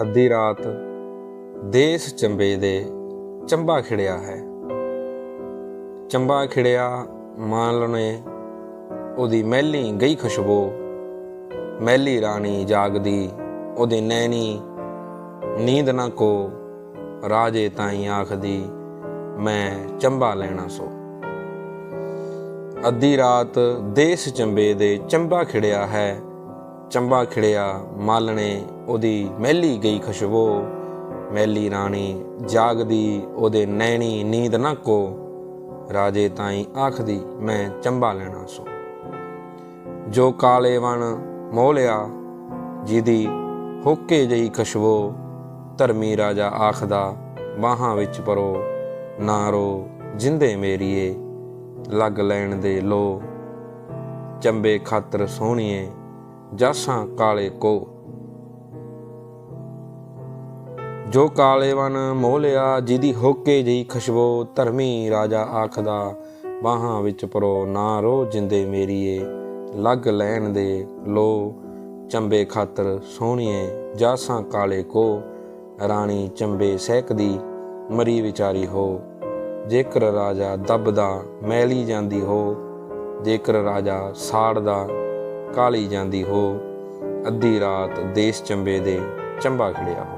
ਅੱਧੀ ਰਾਤ ਦੇਸ ਚੰਬੇ ਦੇ ਚੰਬਾ ਖਿੜਿਆ ਹੈ। ਚੰਬਾ ਖਿੜਿਆ ਮਾਨ ਨੇ ਉਹਦੀ ਮਹਿਲੀ ਗਈ ਖੁਸ਼ਬੂ। ਮਹਿਲੀ ਰਾਣੀ ਜਾਗਦੀ, ਉਹਦੇ ਨੈਣੀ ਨੀਂਦ ਨਾ ਕੋ। ਰਾਜੇ ਤਾਈ ਆਖਦੀ, ਮੈਂ ਚੰਬਾ ਲੈਣਾ ਸੋ। ਅੱਧੀ ਰਾਤ ਦੇਸ ਚੰਬੇ ਦੇ ਚੰਬਾ ਖਿੜਿਆ ਹੈ। ਚੰਬਾ ਖਿੜਿਆ, ਮਾਲਣੇ, ਉਹਦੀ ਮਹਿਲੀ ਗਈ ਖੁਸ਼ਬੋ। ਮਹਿਲੀ ਰਾਣੀ ਜਾਗਦੀ, ਉਹਦੇ ਨੈਣੀ ਨੀਂਦ ਨਾ ਕੋ। ਰਾਜੇ ਤਾਈ ਆਖਦੀ, ਮੈਂ ਚੰਬਾ ਲੈਣਾ ਸੋ। ਜੋ ਕਾਲੇ ਵਣ ਮੋਹ ਲਿਆ ਜਿਹਦੀ ਹੋਕੇ ਜਈ ਖੁਸ਼ਬੂ, ਧਰਮੀ ਰਾਜਾ ਆਖਦਾ, ਬਾਹਾਂ ਵਿੱਚ ਪਰੋ, ਨਾ ਰੋ, ਜਿੰਦੇ ਮੇਰੀਏ, ਲੱਗ ਲੈਣ ਦੇ ਲੋ। ਚੰਬੇ ਖਾਤਰ ਸੋਹਣੀਏ ਜਾਸਾਂ ਕਾਲੇ ਕੋ। ਜੋ ਕਾਲੇ ਮੋਹ ਲਿਆ, ਜਿਹਦੀ ਹੋਕੇ ਜਈ ਖੁਸ਼ਬੂ ਧਰਮੀ ਰਾਜਾ ਆਖਦਾ, ਬਾਹਾਂ ਵਿੱਚ ਪਰੋ ਨਾ ਰੋ ਜਿੰਦੇ ਮੇਰੀਏ, ਲੱਗ ਲੈਣ ਦੇ ਲੋ। ਚੰਬੇ ਖਾਤਰ ਸੋਹਣੀਏ ਜਾਸਾਂ ਕਾਲੇ ਕੋ, ਰਾਣੀ ਚੰਬੇ ਸਹਿਕਦੀ ਮਰੀ ਵਿਚਾਰੀ ਹੋ। ਜੇਕਰ ਰਾਜਾ ਦੱਬਦਾ, ਮੈਲੀ ਜਾਂਦੀ ਹੋ। ਜੇਕਰ ਰਾਜਾ ਸਾੜਦਾ ਕਾਲੀ ਜਾਂਦੀ ਹੋ ਅੱਧੀ ਰਾਤ ਦੇਸ ਚੰਬੇ ਦੇ ਚੰਬਾ ਖੜਿਆ ਹੋ।